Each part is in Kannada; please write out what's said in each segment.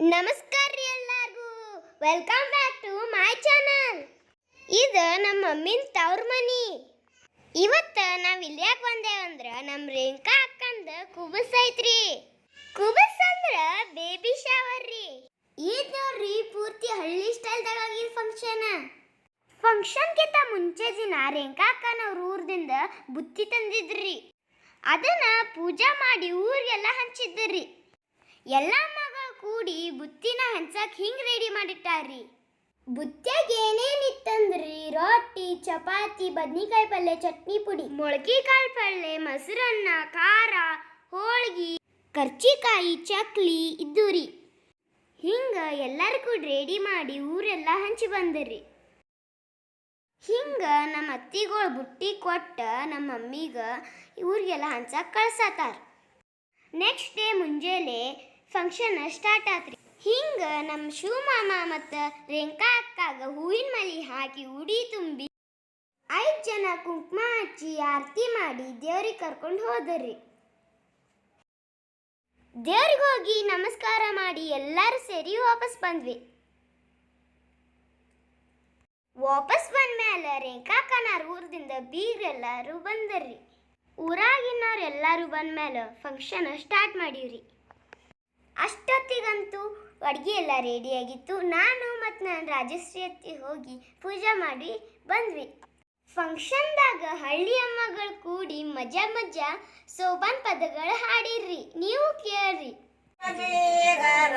ನಮಸ್ಕಾರ ರೀ ಎಲ್ಲರಿಗೂ. Welcome back to my channel ಇದು ನಮ್ಮ ಮಮ್ಮಿನ ತವ್ರ ಮನಿ. ಇವತ್ತು ನಾವು ಇಲ್ಲಿ ಯಾಕೆ ನಮ್ಮ ರೇಣುಕಾ ಅಕ್ಕಂದ ಕುಬಸ್ ಐತ್ರಿ. ಕುಬಸ್ ಅಂದ್ರೆ ಬೇಬಿ ಶವರ್ ರೀ. ಈದ್ ನೋಡ್ರಿ, ಪೂರ್ತಿ ಹಳ್ಳಿ ಸ್ಟೈಲ್ದಾಗ ಆಗಿದ್ ಫಂಕ್ಷನ್ ಫಂಕ್ಷನ್ಗಿಂತ ಮುಂಚೆ ದಿನ ರೇಣುಕಾ ಅಕ್ಕನವ್ರ ಊರ್ದಿಂದ ಬುತ್ತಿ ತಂದಿದ್ರಿ. ಅದನ್ನ ಪೂಜಾ ಮಾಡಿ ಊರಿಗೆಲ್ಲ ಹಂಚಿದ್ರಿ. ಎಲ್ಲ ಕೂಡಿ ಬುತ್ತಿನ ಹಂಚಕ್ ಹಿಂಗ್ ರೆಡಿ ಮಾಡಿಟ್ಟಾರ್ರಿ? ಬುತ್ತ್ಯಾಗ ಏನೇನಿತ್ತಂದ್ರಿ ರೊಟ್ಟಿ, ಚಪಾತಿ, ಬದ್ನಿಕಾಯಿ ಪಲ್ಯ ಚಟ್ನಿ ಪುಡಿ ಮೊಳಕೆ ಕಾಳು ಪಲ್ಯ ಮೊಸರನ್ನ, ಖಾರ, ಹೋಳ್ಗಿ, ಕರ್ಚಿಕಾಯಿ, ಚಕ್ಲಿ ಇದ್ದೂರಿ. ಹಿಂಗ ಎಲ್ಲರೂ ಕೂಡ ರೆಡಿ ಮಾಡಿ ಊರೆಲ್ಲ ಹಂಚಿ ಬಂದ್ರಿ. ಹಿಂಗ ನಮ್ಮ ಅತ್ತಿಗಳು ಬುಟ್ಟಿ ಕೊಟ್ಟ ನಮ್ಮ ಮಮ್ಮಿಗ ಊರಿಗೆಲ್ಲ ಹಂಚಕ್ ಕಳ್ಸತ್ತಾರ ನೆಕ್ಸ್ಟ್ ಡೇ ಮುಂಜಾನೆ ಫಂಕ್ಷನ್ ಸ್ಟಾರ್ಟ್ ಆತ್ರಿ. ಹಿಂಗ ನಮ್ಮ ಶಿವಮಾಮ ಮತ್ತು ರೇಂಕಾ ಅಕ್ಕಾಗ ಹೂವಿನ ಮಲಿ ಹಾಕಿ ಉಡಿ ತುಂಬಿ ಐದು ಜನ ಕುಂಕುಮ ಹಚ್ಚಿ ಆರತಿ ಮಾಡಿ ದೇವ್ರಿಗೆ ಕರ್ಕೊಂಡು ಹೋದ್ರಿ. ದೇವ್ರಿಗೆ ಹೋಗಿ ನಮಸ್ಕಾರ ಮಾಡಿ ಎಲ್ಲರೂ ಸೇರಿ ವಾಪಸ್ ಬಂದ್ವಿ. ವಾಪಸ್ ಬಂದ ಬಂದ್ಮೇಲೆ ರೇಖಾಕನಾರ್ ಊರದಿಂದ ಬೀಗ್ರೆಲ್ಲರೂ ಬಂದರ್ರಿ ಊರಾಗಿನವ್ರು ಎಲ್ಲರೂ ಬಂದ್ಮೇಲೆ ಫಂಕ್ಷನ್ ಸ್ಟಾರ್ಟ್ ಮಾಡೀವ್ರಿ. ಅಷ್ಟೊತ್ತಿಗಂತೂ ಅಡುಗೆ ಎಲ್ಲ ರೆಡಿಯಾಗಿತ್ತು ನಾನು ಮತ್ತು ನಾನು ರಾಜಶ್ರೀ ಅತ್ತಿ ಹೋಗಿ ಪೂಜೆ ಮಾಡಿ ಬಂದ್ವಿ. ಫಂಕ್ಷನ್ದಾಗ ಹಳ್ಳಿ ಅಮ್ಮಗಳು ಕೂಡಿ ಮಜಾ ಮಜಾ ಸೋಬಾನ್ ಪದಗಳು ಹಾಡಿರ್ರಿ. ನೀವು ಕೇಳ್ರಿ. ಬೇಗರ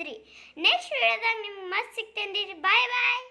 ರೀ ನೆಕ್ಸ್ಟ್ ವೀಡಿಯೋದಾಗ ನಿಮ್ಗೆ ಮಸ್ತ್ ಸಿಗ್ತೇನೆ ರೀ ಬಾಯ್ ಬಾಯ್